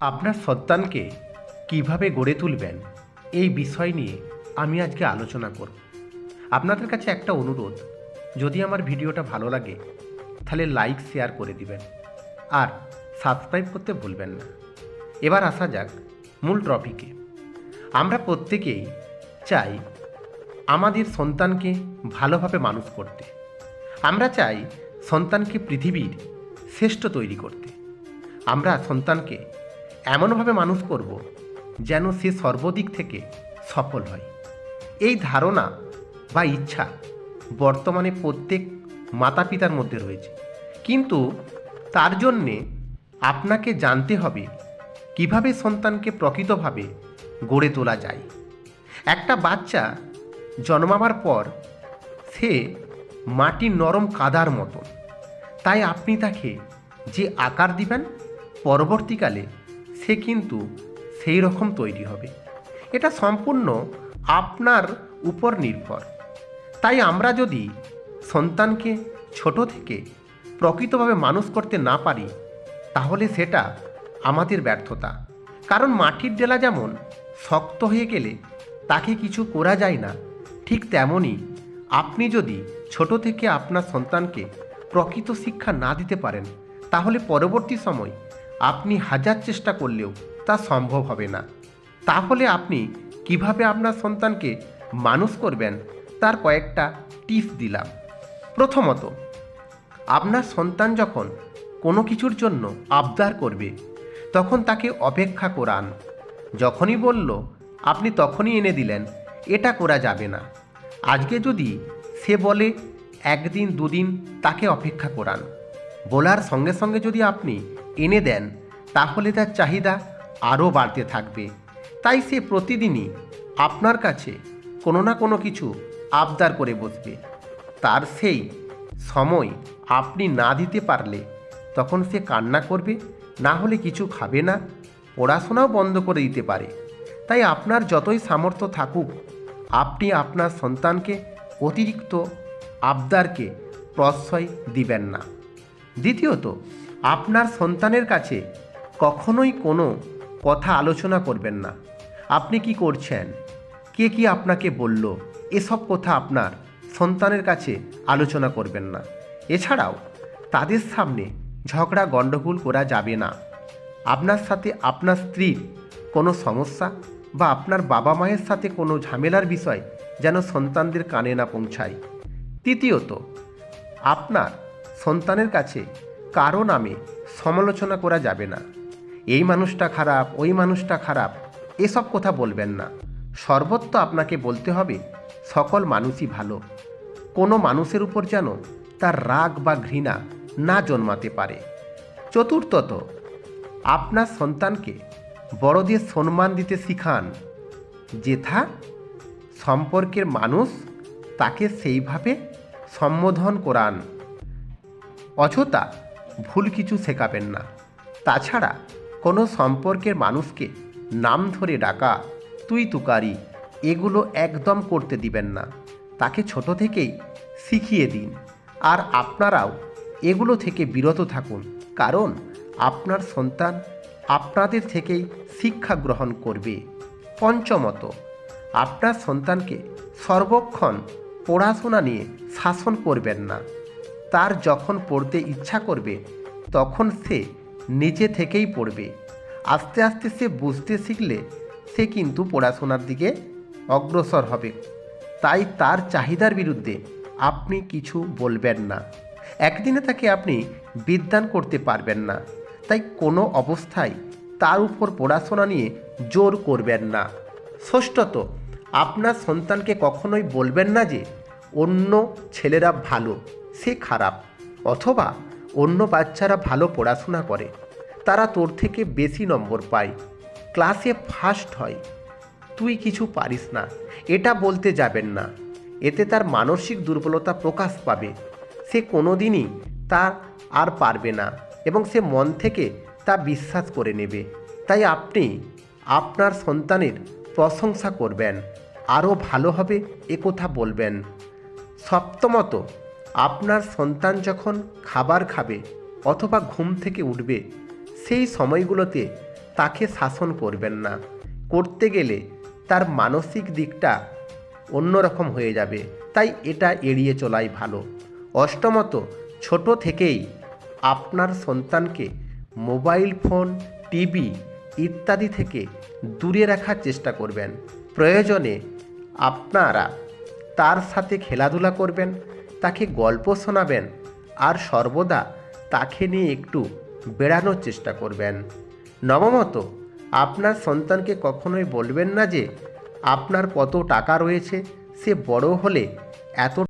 আপনার সন্তানকে কীভাবে গড়ে তুলবেন, এই বিষয় নিয়ে আমি আজকে আলোচনা করব। আপনাদের কাছে একটা অনুরোধ, যদি আমার ভিডিওটা ভালো লাগে, তাহলে লাইক, শেয়ার করে দিবেন, আর সাবস্ক্রাইব করতে ভুলবেন না। এবার আসা যাক মূল টপিকে। আমরা প্রত্যেকেই চাই আমাদের সন্তানকে ভালোভাবে মানুষ করতে। আমরা চাই সন্তানকে পৃথিবীর শ্রেষ্ঠ তৈরি করতে। আমরা সন্তানকে এমনভাবে মানুষ করব যেন সে সর্বদিক থেকে সফল হয়। এই ধারণা বা ইচ্ছা বর্তমানে প্রত্যেক মাতা পিতার মধ্যে রয়েছে। কিন্তু তার জন্যে আপনাকে জানতে হবে কীভাবে সন্তানকে প্রকৃতভাবে গড়ে তোলা যায়। একটা বাচ্চা জন্মাবার পর সে মাটির নরম কাদার মতন। তাই আপনি তাকে যে আকার দিবেন, পরবর্তীকালে সে কিন্তু সেই রকম তৈরি হবে। এটা সম্পূর্ণ আপনার উপর নির্ভর। তাই আমরা যদি সন্তানকে ছোট থেকে প্রকৃতভাবে মানুষ করতে না পারি, তাহলে সেটা আমাদের ব্যর্থতা। কারণ মাটির ডেলা যেমন শক্ত হয়ে গেলে তাকে কিছু করা যায় না, ঠিক তেমনই আপনি যদি ছোট থেকে আপনার সন্তানকে প্রকৃত শিক্ষা না দিতে পারেন, তাহলে পরবর্তী সময় আপনি হাজার চেষ্টা করলেও তা সম্ভব হবে না। তাহলে আপনি কীভাবে আপনার সন্তানকে মানুষ করবেন তার কয়েকটা টিপস দিলাম। প্রথমত, আপনার সন্তান যখন কোনো কিছুর জন্য আবদার করবে, তখন তাকে অপেক্ষা করান। যখনই বলল, আপনি তখনই এনে দিলেন, এটা করা যাবে না। আজকে যদি সে বলে, একদিন, দুদিন তাকে অপেক্ষা করান। বলার সঙ্গে সঙ্গে যদি আপনি এনে দেন, তাহলে তার চাহিদা আরও বাড়তে থাকবে। তাই সে প্রতিদিনই আপনার কাছে কোনো না কোনো কিছু আবদার করে বসবে। তার সেই সময় আপনি না দিতে পারলে তখন সে কান্না করবে, না হলে কিছু খাবে না, পড়াশোনাও বন্ধ করে দিতে পারে। তাই আপনার যতই সামর্থ্য থাকুক, আপনি আপনার সন্তানকে অতিরিক্ত আবদারকে প্রশ্রয় দিবেন না। দ্বিতীয়ত আপনার সন্তানের কাছে কখনোই কোনো কথা আলোচনা করবেন না। আপনি কি করছেন? কে কি আপনাকে বলল? এসব কথা আপনার সন্তানের কাছে আলোচনা করবেন না। এছাড়াও তাদের সামনে ঝগড়া, গণ্ডগোল করা যাবে না। আপনার সাথে আপনার স্ত্রীর কোনো সমস্যা বা আপনার বাবা মায়ের সাথে কোনো ঝামেলার বিষয় যেন সন্তানদের কানে না পৌঁছায়। তৃতীয়ত, আপনার সন্তানের কাছে কারও নামে সমালোচনা করা যাবে না। এই মানুষটা খারাপ, ওই মানুষটা খারাপ, এসব কথা বলবেন না। সর্বত্র আপনাকে বলতে হবে, সকল মানুষই ভালো। কোনো মানুষের উপর যেন তার রাগ বা ঘৃণা না জন্মাতে পারে। চতুর্থত, আপনার সন্তানকে বড়দের সম্মান দিতে শিখান। যেথা সম্পর্কের মানুষ তাকে সেইভাবে সম্বোধন করান। অযথা ভুল কিছু শেখাবেন না। তাছাড়া কোনো সম্পর্কের মানুষকে নাম ধরে ডাকা, তুই তুকারি, এগুলো একদম করতে দিবেন না। তাকে ছোট থেকেই শিখিয়ে দিন। আর আপনারাও এগুলো থেকে বিরত থাকুন। কারণ আপনার সন্তান আপনাদের থেকেই শিক্ষা গ্রহণ করবে। পঞ্চমত, আপনার সন্তানকে সর্বক্ষণ পড়াশোনা নিয়ে শাসন করবেন না। তার যখন পড়তে ইচ্ছা করবে, তখন সে নিজে থেকেই পড়বে। আস্তে আস্তে সে বুঝতে শিখলে, সে কিন্তু পড়াশোনার দিকে অগ্রসর হবে। তাই তার চাহিদার বিরুদ্ধে আপনি কিছু বলবেন না। একদিনে তাকে আপনি বিদ্যান করতে পারবেন না। তাই কোনো অবস্থায় তার উপর পড়াশোনা নিয়ে জোর করবেন না। ষষ্ঠত, আপনার সন্তানকে কখনোই বলবেন না যে, অন্য ছেলেরা ভালো। সে খারাপ। অথবা অন্য বাচ্চারা ভালো পড়াশোনা করে। তারা তোর থেকে বেশি নম্বর পায়। ক্লাসে ফার্স্ট হয়। তুই কিছু পারিস না। এটা বলতে যাবেন না। এতে তার মানসিক দুর্বলতা প্রকাশ পাবে। সে কোনো দিনই তা আর পারবে না এবং সে মন থেকে তা বিশ্বাস করে নেবে। তাই আপনি আপনার সন্তানের প্রশংসা করবেন। আরও ভালো হবে একথা বলবেন। সপ্তমত আপনার সন্তান যখন খাবার খাবে অথবা ঘুম থেকে উঠবে, সেই সময়গুলোতে তাকে শাসন করবেন না। করতে গেলে তার মানসিক দিকটা অন্যরকম হয়ে যাবে। তাই এটা এড়িয়ে চলাই ভালো। অষ্টমত, ছোট থেকেই আপনার সন্তানকে মোবাইল ফোন, টিভি ইত্যাদি থেকে দূরে রাখার চেষ্টা করবেন। প্রয়োজনে আপনারা তার সাথে খেলাধুলা করবেন তাকে গল্প শোনাবেন আর সর্বদা তাকে নিয়ে একটু বেড়ানোর চেষ্টা করবেন। নবমত, আপনার সন্তানকে কখনোই বলবেন না যে আপনার কত টাকা রয়েছে, সে বড় হলে এত